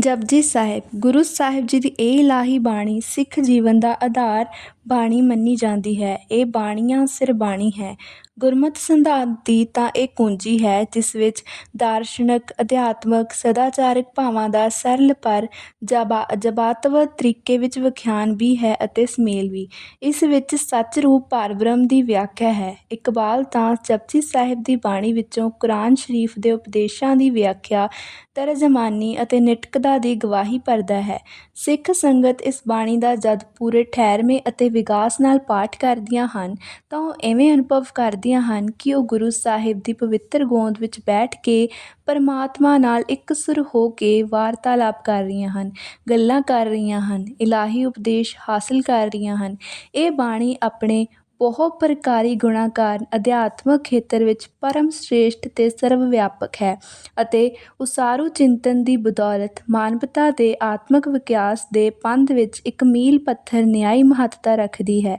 ਜਪਜੀ ਸਾਹਿਬ ਗੁਰੂ ਸਾਹਿਬ ਜੀ ਦੀ ਇਹ ਇਲਾਹੀ ਬਾਣੀ ਸਿੱਖ ਜੀਵਨ ਦਾ ਆਧਾਰ ਬਾਣੀ ਮੰਨੀ ਜਾਂਦੀ ਹੈ। ਇਹ ਬਾਣੀਆਂ ਸਿਰ ਬਾਣੀ ਹੈ। ਗੁਰਮਤਿ ਸਿਧਾਂਤ ਦੀ ਤਾਂ ਇਹ ਕੁੰਜੀ ਹੈ, ਜਿਸ ਵਿੱਚ ਦਾਰਸ਼ਨਿਕ, ਅਧਿਆਤਮਕ, ਸਦਾਚਾਰਕ ਭਾਵਾਂ ਦਾ ਸਰਲ ਪਰ ਜਬਾ, ਜਬਾਤਵ ਤਰੀਕੇ ਵਿੱਚ ਵਿਖਿਆਨ ਵੀ ਹੈ ਅਤੇ ਸੁਮੇਲ ਵੀ। ਇਸ ਵਿੱਚ ਸੱਚ ਰੂਪ ਪਾਰਬ੍ਰਹਮ ਦੀ ਵਿਆਖਿਆ ਹੈ। ਇਕਬਾਲ ਤਾਂ ਜਪਜੀ ਸਾਹਿਬ ਦੀ ਬਾਣੀ ਵਿੱਚੋਂ ਕੁਰਾਨ ਸ਼ਰੀਫ ਦੇ ਉਪਦੇਸ਼ਾਂ ਦੀ ਵਿਆਖਿਆ, ਤਰਜਮਾਨੀ ਅਤੇ ਨਿਟਕਦਾ ਦੀ ਗਵਾਹੀ ਭਰਦਾ ਹੈ। ਸਿੱਖ ਸੰਗਤ ਇਸ ਬਾਣੀ ਦਾ ਜਦ ਪੂਰੇ ਠਹਿਰਵੇਂ ਅਤੇ ਵਿਗਾਸ ਨਾਲ ਪਾਠ ਕਰਦੀਆਂ ਹਨ, ਤਾਂ ਉਹ ਇਵੇਂ ਅਨੁਭਵ ਕਰਦੀਆਂ ਹਨ ਕਿ ਉਹ ਗੁਰੂ ਸਾਹਿਬ ਦੀ ਪਵਿੱਤਰ ਗੋਦ ਵਿੱਚ ਬੈਠ ਕੇ ਪਰਮਾਤਮਾ ਨਾਲ ਇੱਕ ਸੁਰ ਹੋ ਕੇ ਵਾਰਤਾਲਾਪ ਕਰ ਰਹੀਆਂ ਹਨ, ਗੱਲਾਂ ਕਰ ਰਹੀਆਂ ਹਨ, ਇਲਾਹੀ ਉਪਦੇਸ਼ ਹਾਸਲ ਕਰ ਰਹੀਆਂ ਹਨ। ਇਹ ਬਾਣੀ ਆਪਣੇ ਬਹੁ ਪ੍ਰਕਾਰੀ ਗੁਣਾਂ ਕਾਰਨ ਅਧਿਆਤਮਕ ਖੇਤਰ ਵਿੱਚ ਪਰਮ ਸ਼੍ਰੇਸ਼ਟ ਅਤੇ ਸਰਵ ਵਿਆਪਕ ਹੈ ਅਤੇ ਉਸਾਰੂ ਚਿੰਤਨ ਦੀ ਬਦੌਲਤ ਮਾਨਵਤਾ ਦੇ ਆਤਮਕ ਵਿਕਾਸ ਦੇ ਪੰਧ ਵਿੱਚ ਇੱਕ ਮੀਲ ਪੱਥਰ ਨਿਆਈ ਮਹੱਤਤਾ ਰੱਖਦੀ ਹੈ।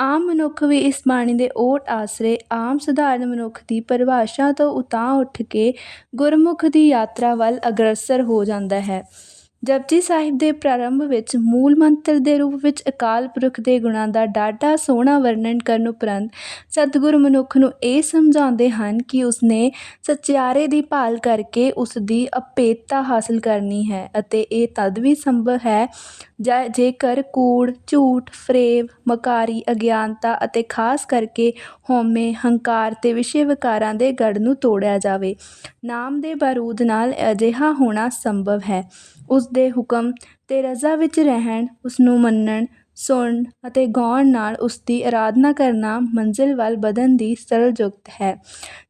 ਆਮ ਮਨੁੱਖ ਵੀ ਇਸ ਬਾਣੀ ਦੇ ਓਟ ਆਸਰੇ ਆਮ ਸਧਾਰਨ ਮਨੁੱਖ ਦੀ ਪਰਿਭਾਸ਼ਾ ਤੋਂ ਉਤਾਂਹ ਉੱਠ ਕੇ ਗੁਰਮੁਖ ਦੀ ਯਾਤਰਾ ਵੱਲ ਅਗਰਸਰ ਹੋ ਜਾਂਦਾ ਹੈ। ਜਪਜੀ ਸਾਹਿਬ ਦੇ ਪ੍ਰਾਰੰਭ ਵਿੱਚ ਮੂਲ ਮੰਤਰ ਦੇ ਰੂਪ ਵਿੱਚ ਅਕਾਲ ਪੁਰਖ ਦੇ ਗੁਣਾਂ ਦਾ ਡਾਢਾ ਸੋਹਣਾ ਵਰਣਨ ਕਰਨ ਉਪਰੰਤ ਸਤਿਗੁਰ ਮਨੁੱਖ ਨੂੰ ਇਹ ਸਮਝਾਉਂਦੇ ਹਨ ਕਿ ਉਸਨੇ ਸਚਿਆਰੇ ਦੀ ਭਾਲ ਕਰਕੇ ਉਸ ਦੀ ਅਪੇਤਤਾ ਹਾਸਲ ਕਰਨੀ ਹੈ ਅਤੇ ਇਹ ਤਦ ਵੀ ਸੰਭਵ ਹੈ ਜੇਕਰ ਕੂੜ, ਝੂਠ, ਫਰੇਬ, ਮਕਾਰੀ, ਅਗਿਆਨਤਾ ਅਤੇ ਖਾਸ ਕਰਕੇ ਹਉਮੈ, ਹੰਕਾਰ ਤੇ ਵਿਸ਼ੇ ਵਿਕਾਰਾਂ ਦੇ ਗੜ ਨੂੰ ਤੋੜਿਆ ਜਾਵੇ। ਨਾਮ ਦੇ ਬਾਰੂਦ ਨਾਲ ਅਜਿਹਾ ਹੋਣਾ ਸੰਭਵ ਹੈ। ਉਸ ਦੇ ਹੁਕਮ ਅਤੇ ਰਜ਼ਾ ਵਿੱਚ ਰਹਿਣ, ਉਸਨੂੰ ਮੰਨਣ, ਸੁਣਨ ਅਤੇ ਗਾਉਣ ਨਾਲ ਉਸ ਦੀ ਆਰਾਧਨਾ ਕਰਨਾ ਮੰਜ਼ਿਲ ਵੱਲ ਵਧਣ ਦੀ ਸਰਲ ਜੁਗਤ ਹੈ।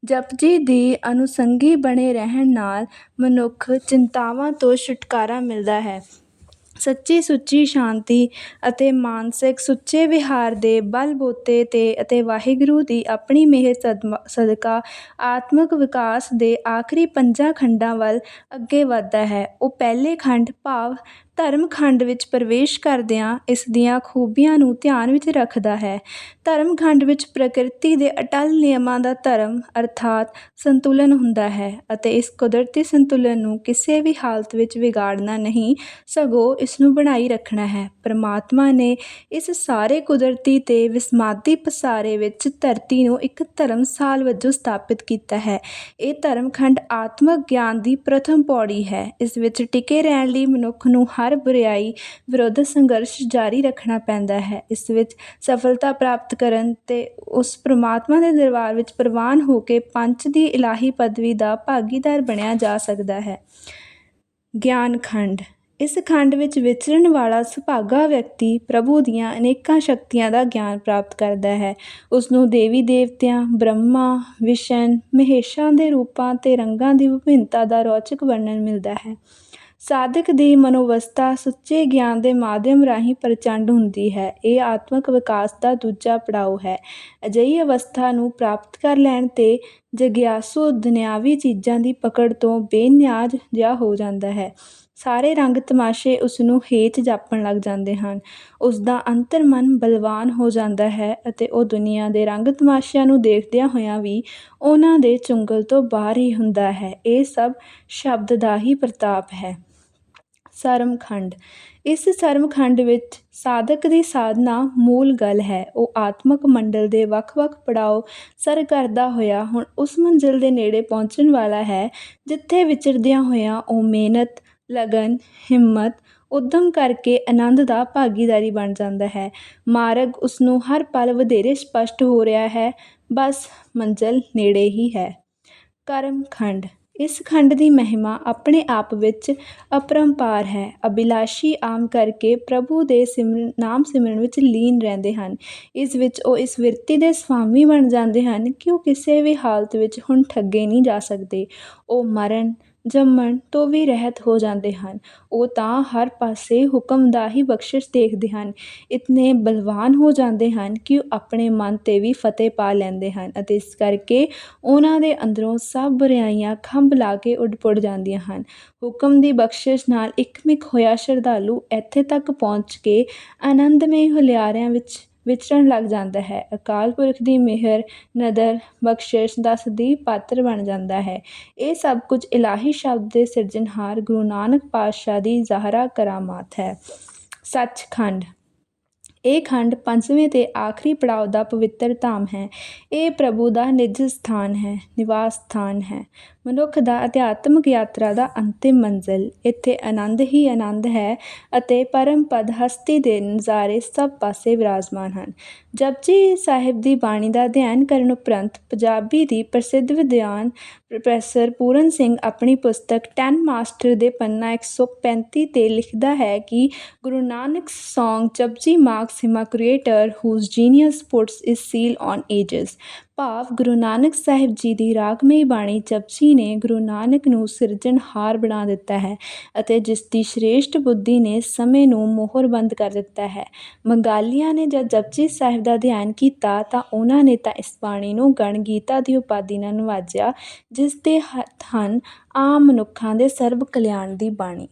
ਜਪਜੀ ਦੀ ਅਨੁਸੰਗੀ ਬਣੇ ਰਹਿਣ ਨਾਲ ਮਨੁੱਖ ਚਿੰਤਾਵਾਂ ਤੋਂ ਛੁਟਕਾਰਾ ਮਿਲਦਾ ਹੈ। ਸੱਚੀ ਸੁੱਚੀ ਸ਼ਾਂਤੀ ਅਤੇ ਮਾਨਸਿਕ ਸੁੱਚੇ ਵਿਹਾਰ ਦੇ ਬਲਬੂਤੇ ਤੇ ਅਤੇ ਵਾਹਿਗੁਰੂ ਦੀ ਆਪਣੀ ਮਿਹਰ ਸਦਮਾ ਸਦਕਾ ਆਤਮਿਕ ਵਿਕਾਸ ਦੇ ਆਖਰੀ ਪੰਜਾਂ ਖੰਡਾਂ ਵੱਲ ਅੱਗੇ ਵੱਧਦਾ ਹੈ। ਉਹ ਪਹਿਲੇ ਖੰਡ ਭਾਵ ਧਰਮ ਖੰਡ ਵਿੱਚ ਪ੍ਰਵੇਸ਼ ਕਰਦਿਆਂ ਇਸ ਦੀਆਂ ਖੂਬੀਆਂ ਨੂੰ ਧਿਆਨ ਵਿੱਚ ਰੱਖਦਾ ਹੈ। ਧਰਮ ਖੰਡ ਵਿੱਚ ਪ੍ਰਕਿਰਤੀ ਦੇ ਅਟਲ ਨਿਯਮਾਂ ਦਾ ਧਰਮ ਅਰਥਾਤ ਸੰਤੁਲਨ ਹੁੰਦਾ ਹੈ ਅਤੇ ਇਸ ਕੁਦਰਤੀ ਸੰਤੁਲਨ ਨੂੰ ਕਿਸੇ ਵੀ ਹਾਲਤ ਵਿੱਚ ਵਿਗਾੜਨਾ ਨਹੀਂ, ਸਗੋਂ ਇਸ ਨੂੰ ਬਣਾਈ ਰੱਖਣਾ ਹੈ। ਪਰਮਾਤਮਾ ਨੇ ਇਸ ਸਾਰੇ ਕੁਦਰਤੀ ਤੇ ਵਿਸਮਾਦੀ ਪਸਾਰੇ ਵਿੱਚ ਧਰਤੀ ਨੂੰ ਇੱਕ ਧਰਮਸਾਲ ਵਜੋਂ ਸਥਾਪਿਤ ਕੀਤਾ ਹੈ। ਇਹ ਧਰਮ ਖੰਡ ਆਤਮਿਕ ਗਿਆਨ ਦੀ ਪ੍ਰਥਮ ਪੌੜੀ ਹੈ। ਇਸ ਵਿੱਚ ਟਿਕੇ ਰਹਿਣ ਲਈ ਮਨੁੱਖ ਨੂੰ ਹਰ ਬੁਰਾਈ ਵਿਰੁੱਧ ਸੰਘਰਸ਼ ਜਾਰੀ ਰੱਖਣਾ ਪੈਂਦਾ ਹੈ। ਇਸ ਵਿੱਚ ਸਫਲਤਾ ਪ੍ਰਾਪਤ ਕਰਨ ਤੇ ਉਸ ਪ੍ਰਮਾਤਮਾ ਦੇ ਦਰਬਾਰ ਵਿੱਚ ਪ੍ਰਵਾਨ ਹੋ ਕੇ ਪੰਚ ਦੀ ਇਲਾਹੀ ਪਦਵੀ ਦਾ ਭਾਗੀਦਾਰ ਬਣਿਆ ਜਾ ਸਕਦਾ ਹੈ। ਗਿਆਨ ਖੰਡ। ਇਸ ਖੰਡ ਵਿੱਚ ਵਿਚਰਨ ਵਾਲਾ ਸੁਭਾਗਾ ਵਿਅਕਤੀ ਪ੍ਰਭੂ ਦੀਆਂ ਅਨੇਕਾਂ ਸ਼ਕਤੀਆਂ ਦਾ ਗਿਆਨ ਪ੍ਰਾਪਤ ਕਰਦਾ ਹੈ। ਉਸ ਨੂੰ ਦੇਵੀ ਦੇਵਤਿਆਂ, ਬ੍ਰਹਮਾ, ਵਿਸ਼ਨ, ਮਹੇਸ਼ਾਂ ਦੇ ਰੂਪਾਂ ਤੇ ਰੰਗਾਂ ਦੀ ਵਿਭਿੰਨਤਾ ਦਾ ਰੌਚਕ ਵਰਣਨ ਮਿਲਦਾ ਹੈ। ਸਾਧਕ ਦੀ ਮਨੋਵਸਥਾ ਸੁੱਚੇ ਗਿਆਨ ਦੇ ਮਾਧਿਅਮ ਰਾਹੀਂ ਪ੍ਰਚੰਡ ਹੁੰਦੀ ਹੈ। ਇਹ ਆਤਮਕ ਵਿਕਾਸ ਦਾ ਦੂਜਾ ਪੜਾਅ ਹੈ। ਅਜਿਹੀ ਅਵਸਥਾ ਨੂੰ ਪ੍ਰਾਪਤ ਕਰ ਲੈਣ ਤੇ ਜਗਿਆਸੂ ਦੁਨਿਆਵੀ ਚੀਜ਼ਾਂ ਦੀ ਪਕੜ ਤੋਂ ਬੇਨਿਆਜ਼ ਜਿਹਾ ਹੋ ਜਾਂਦਾ ਹੈ। ਸਾਰੇ ਰੰਗ ਤਮਾਸ਼ੇ ਉਸ ਨੂੰ ਹੇਠ ਜਾਪਣ ਲੱਗ ਜਾਂਦੇ ਹਨ। ਉਸ ਦਾ ਅੰਤਰ ਮਨ ਬਲਵਾਨ ਹੋ ਜਾਂਦਾ ਹੈ ਅਤੇ ਉਹ ਦੁਨੀਆ ਦੇ ਰੰਗ ਤਮਾਸ਼ਿਆਂ ਨੂੰ ਦੇਖਦਿਆਂ ਹੋਇਆਂ ਵੀ ਉਹਨਾਂ ਦੇ ਚੁੰਗਲ ਤੋਂ ਬਾਹਰ ਹੀ ਹੁੰਦਾ ਹੈ। ਇਹ ਸਭ ਸ਼ਬਦ ਦਾ ਹੀ ਪ੍ਰਤਾਪ ਹੈ। ਸਰਮਖੰਡ ਇਸ ਸਰਮਖੰਡ ਵਿੱਚ ਸਾਧਕ ਦੀ ਸਾਧਨਾ ਮੂਲ ਗੱਲ ਹੈ। ਉਹ ਆਤਮਕ ਮੰਡਲ ਦੇ ਵੱਖ-ਵੱਖ ਪੜਾਅ ਸਰ ਕਰਦਾ ਹੋਇਆ, ਹੁਣ ਉਸ ਮੰਜ਼ਿਲ ਦੇ ਨੇੜੇ ਪਹੁੰਚਣ ਵਾਲਾ ਹੈ, ਜਿੱਥੇ ਵਿਚਰਦਿਆਂ ਹੋਇਆਂ ਉਹ ਮਿਹਨਤ, ਲਗਨ, ਹਿੰਮਤ, ਉਦਮ ਕਰਕੇ ਆਨੰਦ ਦਾ ਭਾਗੀਦਾਰੀ ਬਣ ਜਾਂਦਾ ਹੈ। ਮਾਰਗ ਉਸ ਨੂੰ ਹਰ ਪਲ ਵਧੇਰੇ ਸਪਸ਼ਟ ਹੋ ਰਿਹਾ ਹੈ। ਬਸ ਮੰਜ਼ਿਲ ਨੇੜੇ ਹੀ ਹੈ। ਕਰਮਖੰਡ ਇਸ ਖੰਡ ਦੀ ਮਹਿਮਾ ਆਪਣੇ ਆਪ ਵਿੱਚ ਅਪਰੰਪਾਰ ਹੈ। ਅਭਿਲਾਸ਼ੀ ਆਮ ਕਰਕੇ ਪ੍ਰਭੂ ਦੇ ਸਿਮਰਨ ਨਾਮ ਸਿਮਰਨ ਵਿੱਚ ਲੀਨ ਰਹਿੰਦੇ ਹਨ। ਇਸ ਵਿੱਚ ਉਹ ਇਸ ਵਿਰਤੀ ਦੇ ਸਵਾਮੀ ਬਣ ਜਾਂਦੇ ਹਨ ਕਿ ਉਹ ਕਿਸੇ ਵੀ ਹਾਲਤ ਵਿੱਚ ਹੁਣ ਠੱਗੇ ਨਹੀਂ ਜਾ ਸਕਦੇ। ਉਹ ਮਰਨ ਜੰਮਣ ਤੋਂ ਵੀ ਰਹਿਤ ਹੋ ਜਾਂਦੇ ਹਨ। ਉਹ ਤਾਂ ਹਰ ਪਾਸੇ ਹੁਕਮ ਦਾ ਹੀ ਬਖਸ਼ਿਸ਼ ਦੇਖਦੇ ਹਨ। ਇਤਨੇ ਬਲਵਾਨ ਹੋ ਜਾਂਦੇ ਹਨ ਕਿ ਉਹ ਆਪਣੇ ਮਨ 'ਤੇ ਵੀ ਫਤਿਹ ਪਾ ਲੈਂਦੇ ਹਨ ਅਤੇ ਇਸ ਕਰਕੇ ਉਹਨਾਂ ਦੇ ਅੰਦਰੋਂ ਸਭ ਬੁਰਾਈਆਂ ਖੰਭ ਲਾ ਕੇ ਉੱਡ ਪੁੱਡ ਜਾਂਦੀਆਂ ਹਨ। ਹੁਕਮ ਦੀ ਬਖਸ਼ਿਸ਼ ਨਾਲ ਇੱਕਮਿਕ ਹੋਇਆ ਸ਼ਰਧਾਲੂ ਇੱਥੇ ਤੱਕ ਪਹੁੰਚ ਕੇ ਆਨੰਦਮਈ ਹੁਲਿਆਰਿਆਂ ਵਿੱਚ ਵਿਚਰਨ ਲੱਗ ਜਾਂਦਾ ਹੈ। ਅਕਾਲ ਪੁਰਖ ਦੀ ਮਿਹਰ, ਨਦਰ, ਬਖਸ਼ਿਸ਼ ਦਾ ਸਦੀਵ ਪਾਤਰ ਬਣ ਜਾਂਦਾ ਹੈ। ਇਹ ਸਭ ਕੁਝ ਇਲਾਹੀ ਸ਼ਬਦ ਦੇ ਸਿਰਜਣਹਾਰ ਗੁਰੂ ਨਾਨਕ ਪਾਤਸ਼ਾਹ ਦੀ ਜ਼ਾਹਰਾ ਕਰਾਮਾਤ ਹੈ। ਸੱਚਖੰਡ। ਇਹ ਖੰਡ ਪੰਜਵੇਂ ਤੇ ਆਖਰੀ ਪੜਾਅ ਦਾ ਪਵਿੱਤਰ ਧਾਮ ਹੈ। ਇਹ ਪ੍ਰਭੂ ਦਾ ਨਿਜ ਸਥਾਨ ਹੈ, ਨਿਵਾਸ ਸਥਾਨ ਹੈ। ਮਨੁੱਖ ਦਾ ਅਧਿਆਤਮਿਕ ਯਾਤਰਾ ਦਾ ਅੰਤਿਮ ਮੰਜ਼ਿਲ। ਇੱਥੇ ਆਨੰਦ ਹੀ ਆਨੰਦ ਹੈ ਅਤੇ ਪਰਮ ਪਦ ਹਸਤੀ ਦੇ ਨਜ਼ਾਰੇ ਸਭ ਪਾਸੇ ਵਿਰਾਜਮਾਨ ਹਨ। ਜਪਜੀ ਸਾਹਿਬ ਦੀ ਬਾਣੀ ਦਾ ਅਧਿਐਨ ਕਰਨ ਉਪਰੰਤ ਪੰਜਾਬੀ ਦੀ ਪ੍ਰਸਿੱਧ ਵਿਦਵਾਨ ਪ੍ਰੋਫੈਸਰ ਪੂਰਨ ਸਿੰਘ ਆਪਣੀ ਪੁਸਤਕ 10 ਮਾਸਟਰ ਦੇ ਪੰਨਾ 135 ਤੇ ਲਿਖਦਾ ਹੈ ਕਿ Guru Nanak song Japji marks him creator whose genius puts his seal on ages ਭਾਵ ਗੁਰੂ ਨਾਨਕ ਸਾਹਿਬ ਜੀ ਦੀ ਰਾਗਮਈ ਬਾਣੀ ਜਪਜੀ ਨੇ ਗੁਰੂ ਨਾਨਕ ਨੂੰ ਸਿਰਜਣਹਾਰ ਬਣਾ ਦਿੱਤਾ ਹੈ ਅਤੇ ਜਿਸ ਦੀ ਸ਼੍ਰੇਸ਼ਟ ਬੁੱਧੀ ਨੇ ਸਮੇਂ ਨੂੰ ਮੋਹਰਬੰਦ ਕਰ ਦਿੱਤਾ ਹੈ। ਬੰਗਾਲੀਆਂ ਨੇ ਜਦ ਜਪਜੀ ਸਾਹਿਬ ਦਾ ਅਧਿਐਨ ਕੀਤਾ ਤਾਂ ਉਹਨਾਂ ਨੇ ਤਾਂ ਇਸ ਬਾਣੀ ਨੂੰ ਗਣ ਗੀਤਾ ਦੀ ਉਪਾਧੀ ਨਾਲ ਨਿਵਾਜਿਆ ਜਿਸ ਦੇ ਹੱਥ ਹਨ ਆਮ ਮਨੁੱਖਾਂ ਦੇ ਸਰਬ ਕਲਿਆਣ ਦੀ ਬਾਣੀ।